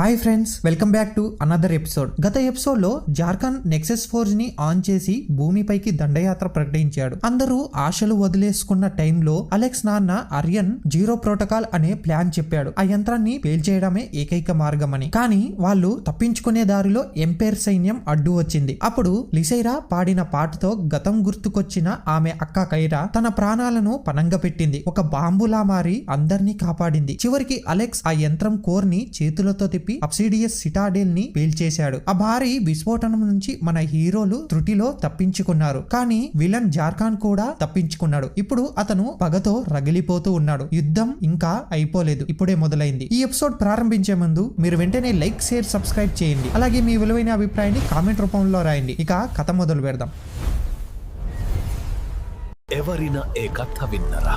Hi friends welcome back to another episode గత ఎపిసోడ్లో Jharkhand nexus ఫోర్జ్ని on చేసి భూమిపైకి దండయాత్ర ప్రకటించాడు. అందరూ ఆశలు వదిలేసుకున్న టైంలో అలెక్స్ నాన్న అర్యన్ జీరో ప్రోటోకాల్ అనే ప్లాన్ చెప్పాడు. ఆ యంత్రాన్ని పేల్చేయడమే ఏకైక మార్గమని. కానీ వాళ్ళు తప్పించుకునే దారిలో ఎంపైర్ సైన్యం అడ్డు వచ్చింది. అప్పుడు లిసైరా పాడిన పాటతో గతం గుర్తుకొచ్చిన ఆమె అక్క కైరా తన ప్రాణాలను పనంగా పెట్టింది. ఒక బాంబులా మారి అందరినీ కాపాడింది. చివరికి అలెక్స్ ఆ యంత్రం కోర్ని చేతులతో తిప్పి అబ్సిడియస్ సిటాడెల్ని పేల్చేశాడు. ఆ భారీ విస్ఫోటనం నుంచి మన హీరోలు త్రుటిలో తప్పించుకున్నారు. కానీ విలన్ జార్ఖాన్ కూడా తప్పించుకున్నాడు. ఇప్పుడు అతను పగతో రగిలిపోతూ ఉన్నాడు. యుద్ధం ఇంకా అయిపోలేదు. ఇప్పుడే మొదలైంది. ఈ ఎపిసోడ్ ప్రారంభించే ముందు మీరు వెంటనే లైక్ షేర్ సబ్స్క్రైబ్ చేయండి. అలాగే మీ విలువైన అభిప్రాయాన్ని కామెంట్ రూపంలో రాయండి. ఇక కథ మొదలు పెడదాం. ఎవరిన ఏ కథ విన్నరా?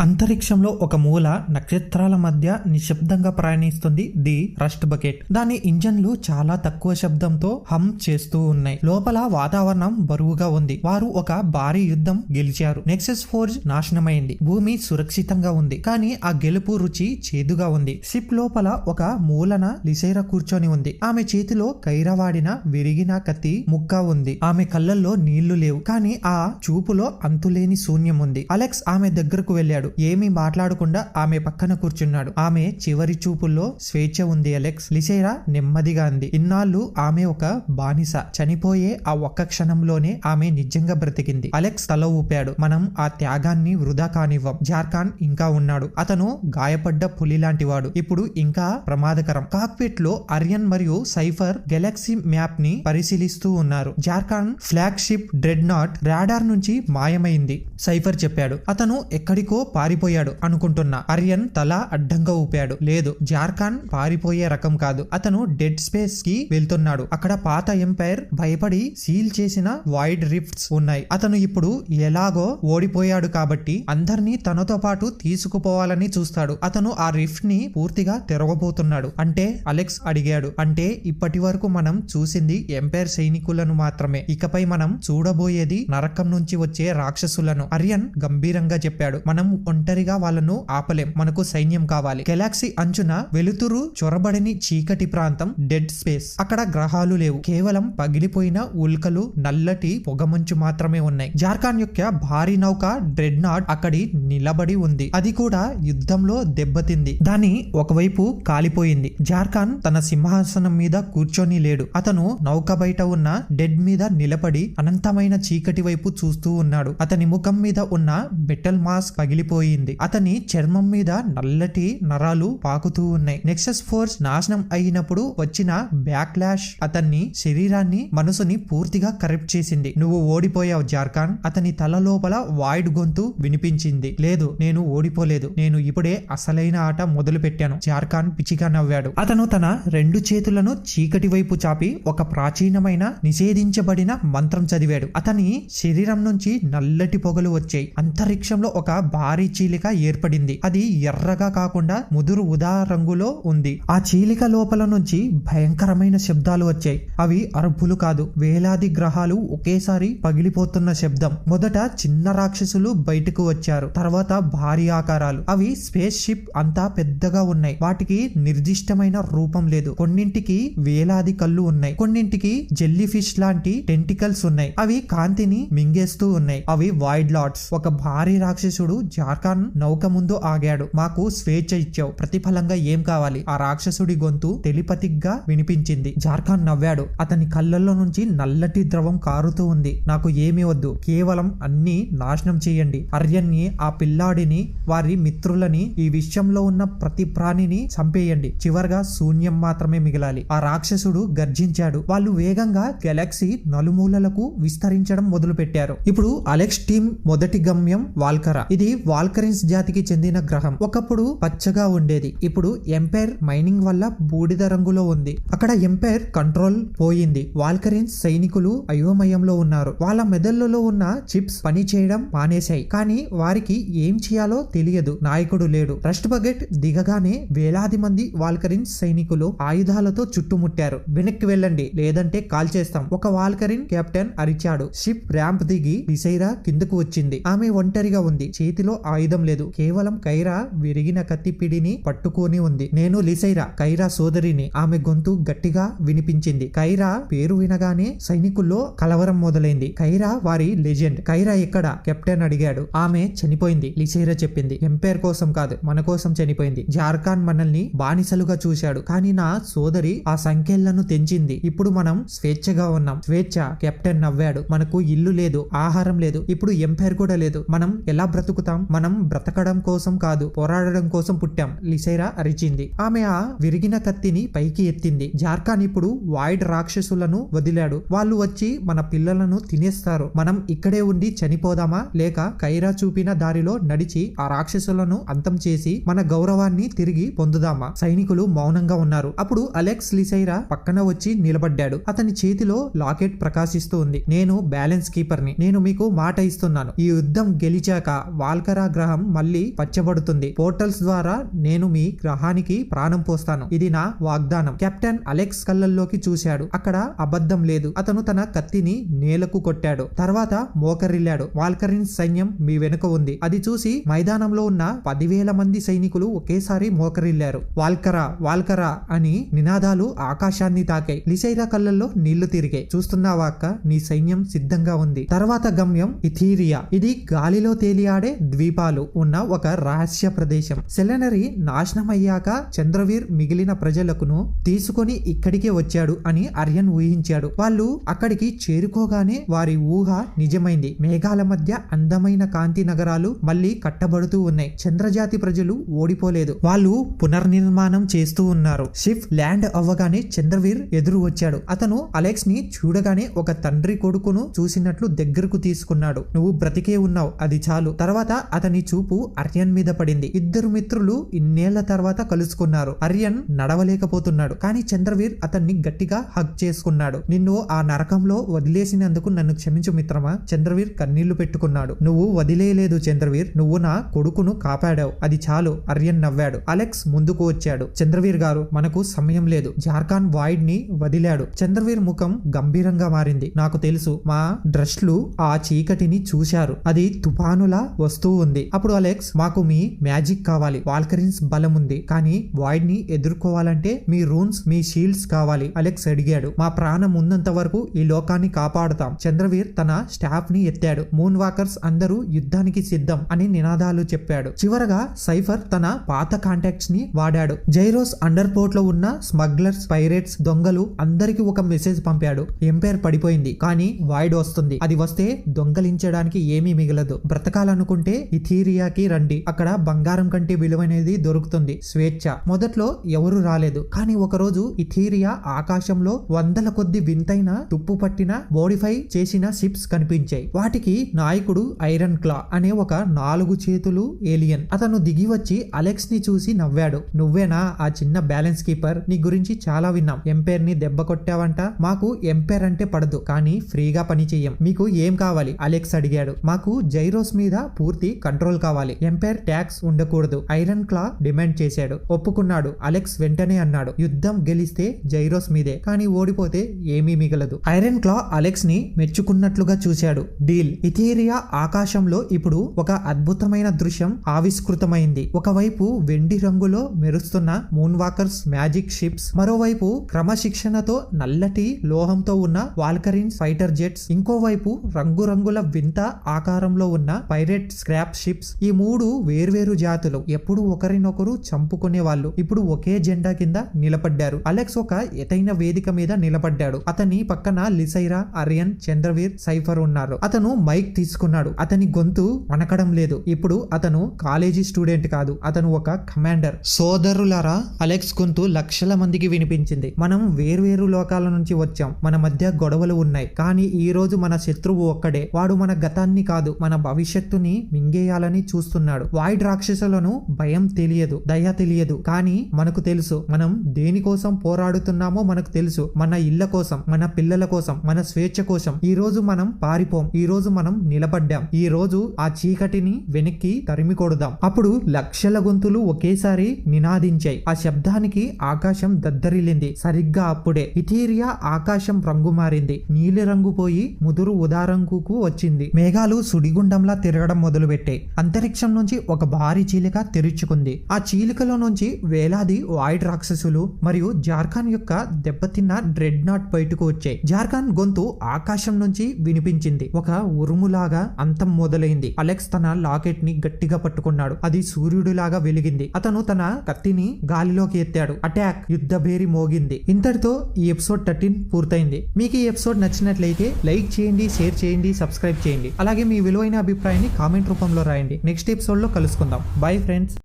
అంతరిక్షంలో ఒక మూల నక్షత్రాల మధ్య నిశ్శబ్దంగా ప్రయాణిస్తుంది ది రస్ట్ బకెట్. దాని ఇంజన్లు చాలా తక్కువ శబ్దంతో హమ్ చేస్తూ ఉన్నాయి. లోపల వాతావరణం బరువుగా ఉంది. వారు ఒక భారీ యుద్ధం గెలిచారు. నెక్సెస్ ఫోర్జ్ నాశనమైంది. భూమి సురక్షితంగా ఉంది. కానీ ఆ గెలుపు రుచి చేదుగా ఉంది. షిప్ లోపల ఒక మూలన లిసైరా కూర్చొని ఉంది. ఆమె చేతిలో కైరవాడిన విరిగిన కత్తి ముక్క ఉంది. ఆమె కళ్ళల్లో నీళ్ళు లేవు. కానీ ఆ చూపులో అంతులేని శూన్యం ఉంది. అలెక్స్ ఆమె దగ్గరకు వెళ్ళాడు. ఏమీ మాట్లాడకుండా ఆమె పక్కన కూర్చున్నాడు. ఆమె చివరి చూపుల్లో స్వేచ్ఛ ఉంది అలెక్స్. లిసేరా నెమ్మదిగా అంది. ఇన్నాళ్ళు ఆమె ఒక బానిస. చనిపోయే ఆ ఒక్క క్షణంలోనే ఆమె నిజంగా బ్రతికింది. అలెక్స్ తల ఊపాడు. మనం ఆ త్యాగాన్ని వృధా కానివ్వం. జార్ఖాన్ ఇంకా ఉన్నాడు. అతను గాయపడ్డ పులి లాంటి వాడు ఇప్పుడు ఇంకా ప్రమాదకరం. కాక్పిట్లో అరియన్ మరియు సైఫర్ గెలాక్సీ మ్యాప్ని పరిశీలిస్తూ ఉన్నారు. Jharkhand flag ship dreadnought radar నుంచి మాయమైంది సైఫర్ చెప్పాడు. అతను ఎక్కడికో పారిపోయాడు అనుకుంటున్నా. అర్యన్ తల అడ్డంగా ఊపాడు. లేదు జార్ఖాన్ పారిపోయే రకం కాదు. అతను డెడ్ స్పేస్కి వెళ్తున్నాడు. అక్కడ పాత ఎంపైర్ భయపడి సీల్ చేసిన వైడ్ రిఫ్ట్స్ ఉన్నాయి. అతను ఇప్పుడు ఎలాగో ఓడిపోయాడు కాబట్టి అందరినీ తనతో పాటు తీసుకుపోవాలని చూస్తాడు. అతను ఆ రిఫ్ట్ని పూర్తిగా తిరగబోతున్నాడు అంటే అలెక్స్ అడిగాడు. అంటే ఇప్పటి వరకు మనం చూసింది ఎంపైర్ సైనికులను మాత్రమే. ఇకపై మనం చూడబోయేది నరకం నుంచి వచ్చే రాక్షసులను. అరియన్ గంభీరంగా చెప్పాడు. మనం ఒంటరిగా వాళ్ళను ఆపలేం. మనకు సైన్యం కావాలి. గెలాక్సీ అంచున వెలుతురు చొరబడని చీకటి ప్రాంతం డెడ్ స్పేస్. అక్కడ గ్రహాలు లేవు. కేవలం పగిలిపోయిన ఉల్కలు నల్లటి పొగమంచు మాత్రమే ఉన్నాయి. జార్ఖాండ్ యొక్క భారీ నౌక డ్రెడ్ నాట్ అక్కడి నిలబడి ఉంది. అది కూడా యుద్ధంలో దెబ్బతింది. దాని ఒకవైపు కాలిపోయింది. జార్ఖాన్ తన సింహాసనం మీద కూర్చొని లేడు. అతను నౌక బయట ఉన్న డెడ్ మీద నిలబడి అనంతమైన చీకటి వైపు చూస్తూ ఉన్నాడు. అతని ముఖం మీద ఉన్న మెటల్ మాస్క్ పడిపోయింది అతని చర్మం మీద నల్లటి నరాలు పాకుతూ ఉన్నాయి. నెక్సస్ ఫోర్స్ నాశనం అయినప్పుడు వచ్చిన బ్యాక్లాష్ అతన్ని శరీరాన్ని మనసుని పూర్తిగా కరెక్ట్ చేసింది. నువ్వు ఓడిపోయావు జార్ఖాన్ అతని తల లోపల వాయిడ్ గొంతు వినిపించింది. లేదు నేను ఓడిపోలేదు. నేను ఇప్పుడే అసలైన ఆట మొదలు పెట్టాను జార్ఖాన్ పిచ్చిగా నవ్వాడు. అతను తన రెండు చేతులను చీకటి వైపు చాపి ఒక ప్రాచీనమైన నిషేధించబడిన మంత్రం చదివాడు. అతని శరీరం నుంచి నల్లటి పొగలు వచ్చాయి. అంతరిక్షంలో ఒక భారీ చీలిక ఏర్పడింది. అది ఎర్రగా కాకుండా ముదురు ఉదా రంగులో ఉంది. ఆ చీలిక లోపల నుంచి భయంకరమైన శబ్దాలు వచ్చాయి. అవి అరుపులు కాదు వేలాది గ్రహాలు ఒకేసారి పగిలిపోతున్న శబ్దం. మొదట చిన్న రాక్షసులు బయటకు వచ్చారు తర్వాత భారీ ఆకారాలు. అవి స్పేస్ షిప్ అంతా పెద్దగా ఉన్నాయి. వాటికి నిర్దిష్టమైన రూపం లేదు. కొన్నింటికి వేలాది కళ్ళు ఉన్నాయి. కొన్నింటికి జెల్లీ ఫిష్ లాంటి టెంటికల్స్ ఉన్నాయి. అవి కాంతిని మింగేస్తూ ఉన్నాయి. అవి వైడ్ లాట్స్ ఒక భారీ రాక్షసుడు జార్ఖాన్ నౌక ముందు ఆగాడు. మాకు స్వేచ్ఛ ఇచ్చావు. ప్రతిఫలంగా ఏం కావాలి? ఆ రాక్షసుడి గొంతు తెలిపతిగ్గా వినిపించింది. జార్ఖాన్ నవ్వాడు. అతని కళ్ళల్లో నుంచి నల్లటి ద్రవం కారుతూ ఉంది. నాకు ఏమి వద్దు. కేవలం అన్ని నాశనం చేయండి. అర్యన్ని ఆ పిల్లాడిని వారి మిత్రులని ఈ విషయంలో ఉన్న ప్రతి ప్రాణిని చంపేయండి. చివరగా శూన్యం మాత్రమే మిగలాలి. ఆ రాక్షసుడు గర్జించాడు. వాళ్ళు వేగంగా గెలాక్సీ నలుమూలలకు విస్తరించడం మొదలుపెట్టారు. ఇప్పుడు అలెక్స్ టీం మొదటి గమ్యం వాల్కరా. ఇది వాల్ వాల్కరిన్స్ జాతికి చెందిన గ్రహం. ఒకప్పుడు పచ్చగా ఉండేది. ఇప్పుడు ఎంపైర్ మైనింగ్ వల్ల బూడిద రంగులో ఉంది. అక్కడ ఎంపైర్ కంట్రోల్ పోయింది. వాల్కరిన్స్ సైనికులు అయోమయంలో ఉన్నారు. వాళ్ళ మెదళ్ళలో ఉన్న చిప్స్ పని చేయడం మానేశాయి. కానీ వారికి ఏం చేయాలో తెలియదు. నాయకుడు లేడు. రస్ట్ బకెట్ దిగగానే వేలాది మంది వాల్కరిన్స్ సైనికులు ఆయుధాలతో చుట్టుముట్టారు. వెనక్కి వెళ్ళండి. లేదంటే కాల్ చేస్తాం. ఒక వాల్కరిన్ కెప్టెన్ అరిచాడు. షిప్ ర్యాంప్ దిగి డిసైరా కిందకు వచ్చింది. ఆమె ఒంటరిగా ఉంది. చేతిలో ఆయుధం లేదు. కేవలం కైరా విరిగిన కత్తి పిడిని పట్టుకొని ఉంది. నేను లిసైరా కైరా సోదరిని. ఆమె గొంతు గట్టిగా వినిపించింది. కైరా పేరు వినగానే సైనికుల్లో కలవరం మొదలైంది. కైరా వారి లెజెండ్. కైరా ఎక్కడ? కెప్టెన్ అడిగాడు. ఆమె చనిపోయింది. లిసైరా చెప్పింది. ఎంపైర్ కోసం కాదు మన కోసం చనిపోయింది. జార్ఖాన్ మనల్ని బానిసలుగా చూశాడు. కానీ నా సోదరి ఆ సంఖ్యలను తెంచింది. ఇప్పుడు మనం స్వేచ్ఛగా ఉన్నాం. స్వేచ్ఛ కెప్టెన్ నవ్వాడు. మనకు ఇల్లు లేదు ఆహారం లేదు. ఇప్పుడు ఎంపైర్ కూడా లేదు. మనం ఎలా బ్రతుకుతాం? మన బ్రతకడం కోసం కాదు పోరాడడం కోసం పుట్టాం లిసైరా అరిచింది. ఆమె ఆ విరిగిన కత్తిని పైకి ఎత్తింది. జార్ఖాన్ ఇప్పుడు వాయిడ్ రాక్షసులను వదిలాడు. వాళ్ళు వచ్చి మన పిల్లలను తినేస్తారు. మనం ఇక్కడే ఉండి చనిపోదామా? లేక కైరా చూపిన దారిలో నడిచి ఆ రాక్షసులను అంతం చేసి మన గౌరవాన్ని తిరిగి పొందుదామా? సైనికులు మౌనంగా ఉన్నారు. అప్పుడు అలెక్స్ లిసైరా పక్కన వచ్చి నిలబడ్డాడు. అతని చేతిలో లాకెట్ ప్రకాశిస్తూ ఉంది. నేను బ్యాలెన్స్ కీపర్ని నేను మీకు మాట ఇస్తున్నాను. ఈ యుద్ధం గెలిచాక వాల్కరా గ్రహం మళ్ళీ పచ్చబడుతుంది. పోర్టల్స్ ద్వారా నేను మీ గ్రహానికి ప్రాణం పోస్తాను. ఇది నా వాగ్దానం. కెప్టెన్ అలెక్స్ కళ్ళల్లోకి చూశాడు. అక్కడ అబద్ధం లేదు. అతను తన కత్తిని నేలకు కొట్టాడు. తర్వాత మోకరిల్లాడు. వాల్కరిన్ సైన్యం మీ వెనుక ఉంది. అది చూసి మైదానంలో ఉన్న పదివేల మంది సైనికులు ఒకేసారి మోకరిల్లారు. వాల్కరా వాల్కరా అని నినాదాలు ఆకాశాన్ని తాకాయి. లిసైరా కళ్ళల్లో నీళ్ళు తిరిగాయి. చూస్తున్నావా అక్క? నీ సైన్యం సిద్ధంగా ఉంది. తర్వాత గమ్యం ఇథీరియా. ఇది గాలిలో తేలియాడే ద్వీపాలు ఉన్న ఒక రహస్య ప్రదేశం. సెలెనరీ నాశనం అయ్యాక చంద్రవీర్ మిగిలిన ప్రజలకును తీసుకొని ఇక్కడికే వచ్చాడు అని అర్యన్ ఊహించాడు. వాళ్ళు అక్కడికి చేరుకోగానే వారి ఊహ నిజమైంది. మేఘాల మధ్య అందమైన కాంతి నగరాలు మళ్ళీ కట్టబడుతూ ఉన్నాయి. చంద్రజాతి ప్రజలు ఓడిపోలేదు. వాళ్ళు పునర్నిర్మాణం చేస్తూ ఉన్నారు. షిప్ ల్యాండ్ అవ్వగానే చంద్రవీర్ ఎదురు వచ్చాడు. అతను అలెక్స్ని చూడగానే ఒక తండ్రి కొడుకును చూసినట్లు దగ్గరకు తీసుకున్నాడు. నువ్వు బ్రతికే ఉన్నావు. అది చాలు. తర్వాత అతను చూపు అర్యన్ మీద పడింది. ఇద్దరు మిత్రులు ఇన్నేళ్ళ తర్వాత కలుసుకున్నారు. అర్యన్ నడవలేకపోతున్నాడు. కానీ చంద్రవీర్ అతన్ని గట్టిగా హగ్ చేసుకున్నాడు. నిన్ను ఆ నరకంలో వదిలేసినందుకు నన్ను క్షమించు మిత్రమా? చంద్రవీర్ కన్నీళ్ళు పెట్టుకున్నాడు. నువ్వు వదిలేయలేదు చంద్రవీర్. నువ్వు నా కొడుకును కాపాడావు. అది చాలు. అర్యన్ నవ్వాడు. అలెక్స్ ముందుకు వచ్చాడు. చంద్రవీర్ గారు మనకు సమయం లేదు. జార్ఖాన్ వాయిడ్ని వదిలాడు. చంద్రవీర్ ముఖం గంభీరంగా మారింది. నాకు తెలుసు మా డ్రష్లు ఆ చీకటిని చూశారు. అది తుపానులా వస్తూ ఉంది. అప్పుడు అలెక్స్ మాకు మీ మ్యాజిక్ కావాలి. వాల్కరిన్స్ బలం ఉంది. కానీ వాయిడ్ని ఎదుర్కోవాలంటే మీ రూన్స్ మీ షీల్డ్స్ కావాలి. అలెక్స్ అడిగాడు. మా ప్రాణం ఉన్నంత వరకు ఈ లోకాన్ని కాపాడుతాం. చంద్రవీర్ తన స్టాఫ్ని ఎత్తాడు. మూన్ వాకర్స్ అందరూ యుద్ధానికి సిద్ధం అని నినాదాలు చెప్పాడు. చివరగా సైఫర్ తన పాత కాంటాక్ట్స్ని వాడాడు. జైరోస్ అండర్ పోర్ట్లో ఉన్న స్మగ్లర్స్ పైరేట్స్ దొంగలు అందరికి ఒక మెసేజ్ పంపాడు. ఎంపైర్ పడిపోయింది. కానీ వాయిడ్ వస్తుంది. అది వస్తే దొంగలించడానికి ఏమీ మిగలదు. బ్రతకాలనుకుంటే ఇథీరియాకి రండి. అక్కడ బంగారం కంటే విలువైనది దొరుకుతుంది. స్వేచ్ఛ. మొదట్లో ఎవరు రాలేదు. కానీ ఒకరోజు ఇథీరియా ఆకాశంలో వందల కొద్ది వింతైన తుప్పు పట్టిన మోడిఫై చేసిన షిప్స్ కనిపించాయి. వాటికి నాయకుడు ఐరన్ క్లా అనే ఒక నాలుగు చేతులు ఏలియన్ అతను దిగి వచ్చి అలెక్స్ని చూసి నవ్వాడు. నువ్వేనా ఆ చిన్న బ్యాలెన్స్ కీపర్ నీ గురించి చాలా విన్నాం. ఎంపైర్ని దెబ్బ కొట్టావంట. మాకు ఎంపైర్ అంటే పడదు. కానీ ఫ్రీగా పని చెయ్యం. మీకు ఏం కావాలి? అలెక్స్ అడిగాడు. మాకు జైరోస్ మీద పూర్తి కంట్రోల్ కావాలి. ఎంపైర్ ట్యాక్స్ ఉండకూడదు. ఐరన్ క్లా డిమాండ్ చేశాడు. ఒప్పుకున్నాడు. అలెక్స్ వెంటనే అన్నాడు. యుద్ధం గెలిస్తే జైరోస్ మీదే. కానీ ఓడిపోతే ఏమీ మిగలదు. ఐరన్ క్లా అలెక్స్ని మెచ్చుకున్నట్లుగా చూశాడు. డీల్. ఇథేరియా ఆకాశంలో ఇప్పుడు ఒక అద్భుతమైన దృశ్యం ఆవిష్కృతమైంది. ఒకవైపు వెండి రంగులో మెరుస్తున్న మూన్ వాకర్స్ మ్యాజిక్ షిప్స్ మరోవైపు క్రమశిక్షణతో నల్లటి లోహంతో ఉన్న వాల్కరిన్ ఫైటర్ జెట్స్ ఇంకోవైపు రంగురంగుల వింత ఆకారంలో ఉన్న పైరెట్ స్క్రాప్ షిప్స్ ఈ మూడు వేర్వేరు జాతులు ఎప్పుడు ఒకరినొకరు చంపుకునే వాళ్ళు ఇప్పుడు ఒకే జెండా కింద నిలబడ్డారు. అలెక్స్ ఒక ఎతైన వేదిక మీద నిలబడ్డాడు. అతని పక్కన లిసైరా అరియన్ చంద్రవీర్ సైఫర్ ఉన్నారు. అతను మైక్ తీసుకున్నాడు. అతని గొంతు వనకడం లేదు. ఇప్పుడు అతను కాలేజీ స్టూడెంట్ కాదు. అతను ఒక కమాండర్. సోదరులారా అలెక్స్ గొంతు లక్షల మందికి వినిపించింది. మనం వేర్వేరు లోకాల నుంచి వచ్చాం. మన మధ్య గొడవలు ఉన్నాయి. కానీ ఈ రోజు మన శత్రువు ఒక్కడే. వాడు మన గతాన్ని కాదు. మన భవిష్యత్తుని మింగే చేయాలని చూస్తున్నాడు. వాయిడ్ రాక్షసులను భయం తెలియదు దయ తెలియదు. కానీ మనకు తెలుసు మనం దేనికోసం పోరాడుతున్నామో మనకు తెలుసు. మన ఇళ్ళ కోసం మన పిల్లల కోసం మన స్వేచ్ఛ కోసం. ఈ రోజు మనం పారిపోం ఈ రోజు మనం నిలబడ్డాం. ఈ రోజు ఆ చీకటిని వెనక్కి తరిమి కొడదాం. అప్పుడు లక్షల గొంతులు ఒకేసారి నినాదించాయి. ఆ శబ్దానికి ఆకాశం దద్దరిల్లింది. సరిగ్గా అప్పుడే ఇథీరియా ఆకాశం రంగు మారింది. నీలి రంగు పోయి ముదురు ఉదారంగుకు వచ్చింది. మేఘాలు సుడిగుండంలా తిరగడం మొదలుపెట్టాయి. అంతరిక్షం నుంచి ఒక భారీ చీలిక తెరుచుకుంది. ఆ చీలికలో నుంచి వేలాది వాయిడ్ రాక్షసులు మరియు జార్ఖాన్ యొక్క దెబ్బతిన్న డ్రెడ్ నాట్ బయటకు వచ్చాయి. జార్ఖాన్ గొంతు ఆకాశం నుంచి వినిపించింది. ఒక ఉరుములాగా అంతం మొదలైంది. అలెక్స్ తన లాకెట్ని గట్టిగా పట్టుకున్నాడు. అది సూర్యుడిలాగా వెలిగింది. అతను తన కత్తిని గాలిలోకి ఎత్తాడు. అటాక్! యుద్ధ భేరి మోగింది. ఇంతటితో ఈ ఎపిసోడ్ థర్టీన్ పూర్తయింది. మీకు ఈ ఎపిసోడ్ నచ్చినట్లయితే లైక్ చేయండి షేర్ చేయండి సబ్స్క్రైబ్ చేయండి. అలాగే మీ విలువైన అభిప్రాయాన్ని కామెంట్ రూపంలో రాయండి. నెక్స్ట్ ఎపిసోడ్లో కలుసుకుందాం. Bye friends